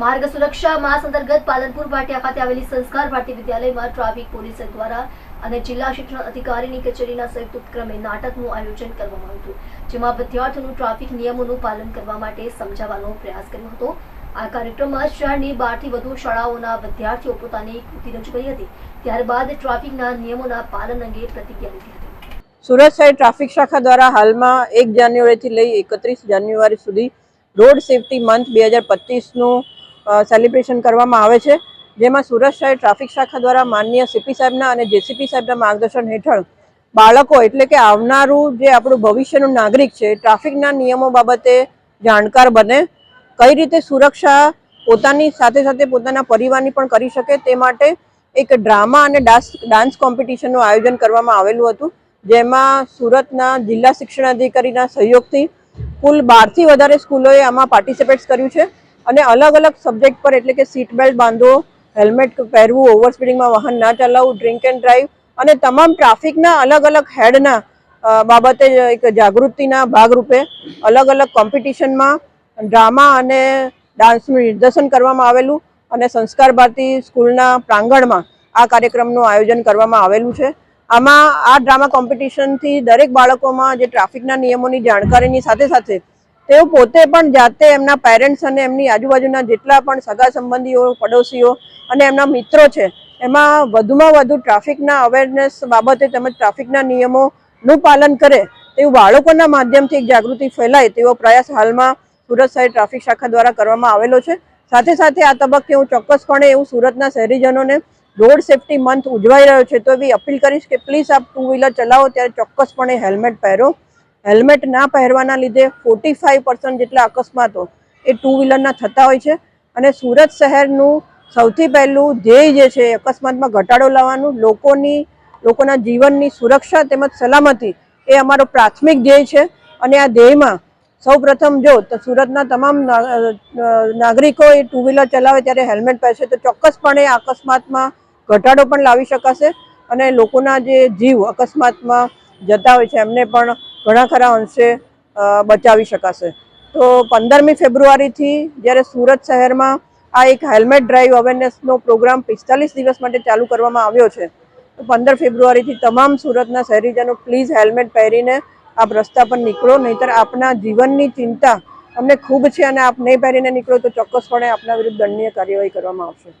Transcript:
માર્ગ સુરક્ષા માસ અંતર્ગત પાલનપુર ભાટિયા ખાતે આવેલી સંસ્કાર ભારતી વિદ્યાલયમાં ટ્રાફિક પોલીસ દ્વારા અને જિલ્લા શિક્ષણ અધિકારીની કચેરીના સંયુક્ત ઉપક્રમે નાટકનું આયોજન કરવામાં આવ્યું જેમાં વિદ્યાર્થીઓનું ટ્રાફિક નિયમોનું પાલન કરવા માટે સમજાવવાનો પ્રયાસ કર્યો હતો. આ કાર્યક્રમમાં શહેરની બારથી વધુ શાળાઓના વિદ્યાર્થીઓ પોતાની કૃતિ રજૂ કરી હતી. ત્યારબાદ ટ્રાફિકના નિયમોના પાલન અંગે પ્રતિજ્ઞા લીધી હતી. સુરત શહેર ટ્રાફિક શાખા દ્વારા હાલમાં એક જાન્યુઆરીથી લઈ એકત્રીસ જાન્યુઆરી સુધી રોડ સેફટી મંથ બે હજાર પચીસનું સેલિબ્રેશન કરવામાં આવે છે, જેમાં સુરત શહેર ટ્રાફિક શાખા દ્વારા માનનીય સીપી સાહેબના અને જેસીપી સાહેબના માર્ગદર્શન હેઠળ બાળકો એટલે કે આવનારું જે આપણું ભવિષ્યનું નાગરિક છે ટ્રાફિકના નિયમો બાબતે જાણકાર બને, કઈ રીતે સુરક્ષા પોતાની સાથે સાથે પોતાના પરિવારની પણ કરી શકે તે માટે એક ડ્રામા અને ડાન્સ ડાન્સ કોમ્પિટિશનનું આયોજન કરવામાં આવેલું હતું, જેમાં સુરતના જિલ્લા શિક્ષણાધિકારીના સહયોગથી કુલ બારથી વધારે સ્કૂલોએ આમાં પાર્ટિસિપેટ્સ કર્યું છે. અને અલગ અલગ સબ્જેક્ટ પર, એટલે કે સીટ બેલ્ટ બાંધવો હેલ્મેટ પહેરવું ઓવર સ્પીડિંગમાં વાહન ના ચલાવવું ડ્રિંક એન્ડ ડ્રાઈવ અને તમામ ટ્રાફિકના અલગ અલગ હેડના બાબતે એક જાગૃતિના ભાગરૂપે અલગ અલગ કોમ્પિટિશનમાં ડ્રામા અને ડાન્સનું નિદર્શન કરવામાં આવેલું અને સંસ્કાર ભારતી સ્કૂલના પ્રાંગણમાં આ કાર્યક્રમનું આયોજન કરવામાં આવેલું છે. આમાં આ ડ્રામા કોમ્પિટિશનથી દરેક બાળકોમાં જે ટ્રાફિકના નિયમોની જાણકારીની સાથે સાથે તેઓ પોતે પણ જાતે એમના પેરેન્ટ્સ અને એમની આજુબાજુના જેટલા પણ સગા સંબંધીઓ, પડોશીઓ અને એમના મિત્રો છે, એમાં વધુમાં વધુ ટ્રાફિકના અવેરનેસ બાબતે તેમજ ટ્રાફિકના નિયમોનું પાલન કરે તેવું બાળકોના માધ્યમથી એક જાગૃતિ ફેલાય તેવો પ્રયાસ હાલમાં સુરત શહેર ટ્રાફિક શાખા દ્વારા કરવામાં આવેલો છે. સાથે સાથે આ તબક્કે હું ચોક્કસપણે એવું સુરતના શહેરીજનોને રોડ સેફટી મંથ ઉજવાઈ રહ્યો છે, તો એવી અપીલ કરીશ કે પ્લીઝ આપ ટુ વ્હીલર ચલાવો, ત્યારે ચોક્કસપણે હેલ્મેટ પહેરો. હેલ્મેટ ના પહેરવાના લીધે ફોર્ટી ફાઇવ પર્સન્ટ જેટલા અકસ્માતો એ ટુ વ્હીલરના થતા હોય છે. અને સુરત શહેરનું સૌથી પહેલું ધ્યેય જે છે અકસ્માતમાં ઘટાડો લાવવાનું, લોકોની, લોકોના જીવનની સુરક્ષા તેમજ સલામતી એ અમારો પ્રાથમિક ધ્યેય છે. અને આ ધ્યેયમાં સૌ પ્રથમ જો તો સુરતના તમામ નાગરિકો એ ટુ વ્હીલર ચલાવે ત્યારે હેલ્મેટ પહેરશે તો ચોક્કસપણે અકસ્માતમાં ઘટાડો પણ લાવી શકાશે. અને લોકોના જે જીવ અકસ્માતમાં જતા હોય છે એમને પણ ઘણા ખરા અંશે બચાવી શકાશે. તો પંદરમી ફેબ્રુઆરીથી જ્યારે સુરત શહેરમાં આ એક હેલ્મેટ ડ્રાઈવ અવેરનેસનો પ્રોગ્રામ પિસ્તાલીસ દિવસ માટે ચાલુ કરવામાં આવ્યો છે, તો પંદર ફેબ્રુઆરીથી તમામ સુરતના શહેરીજનો પ્લીઝ હેલ્મેટ પહેરીને આપ રસ્તા પર નીકળો, નહીતર આપના જીવનની ચિંતા અમને ખૂબ છે અને આપ નહીં પહેરીને નીકળો તો ચોક્કસપણે આપના વિરુદ્ધ દંડનીય કાર્યવાહી કરવામાં આવશે.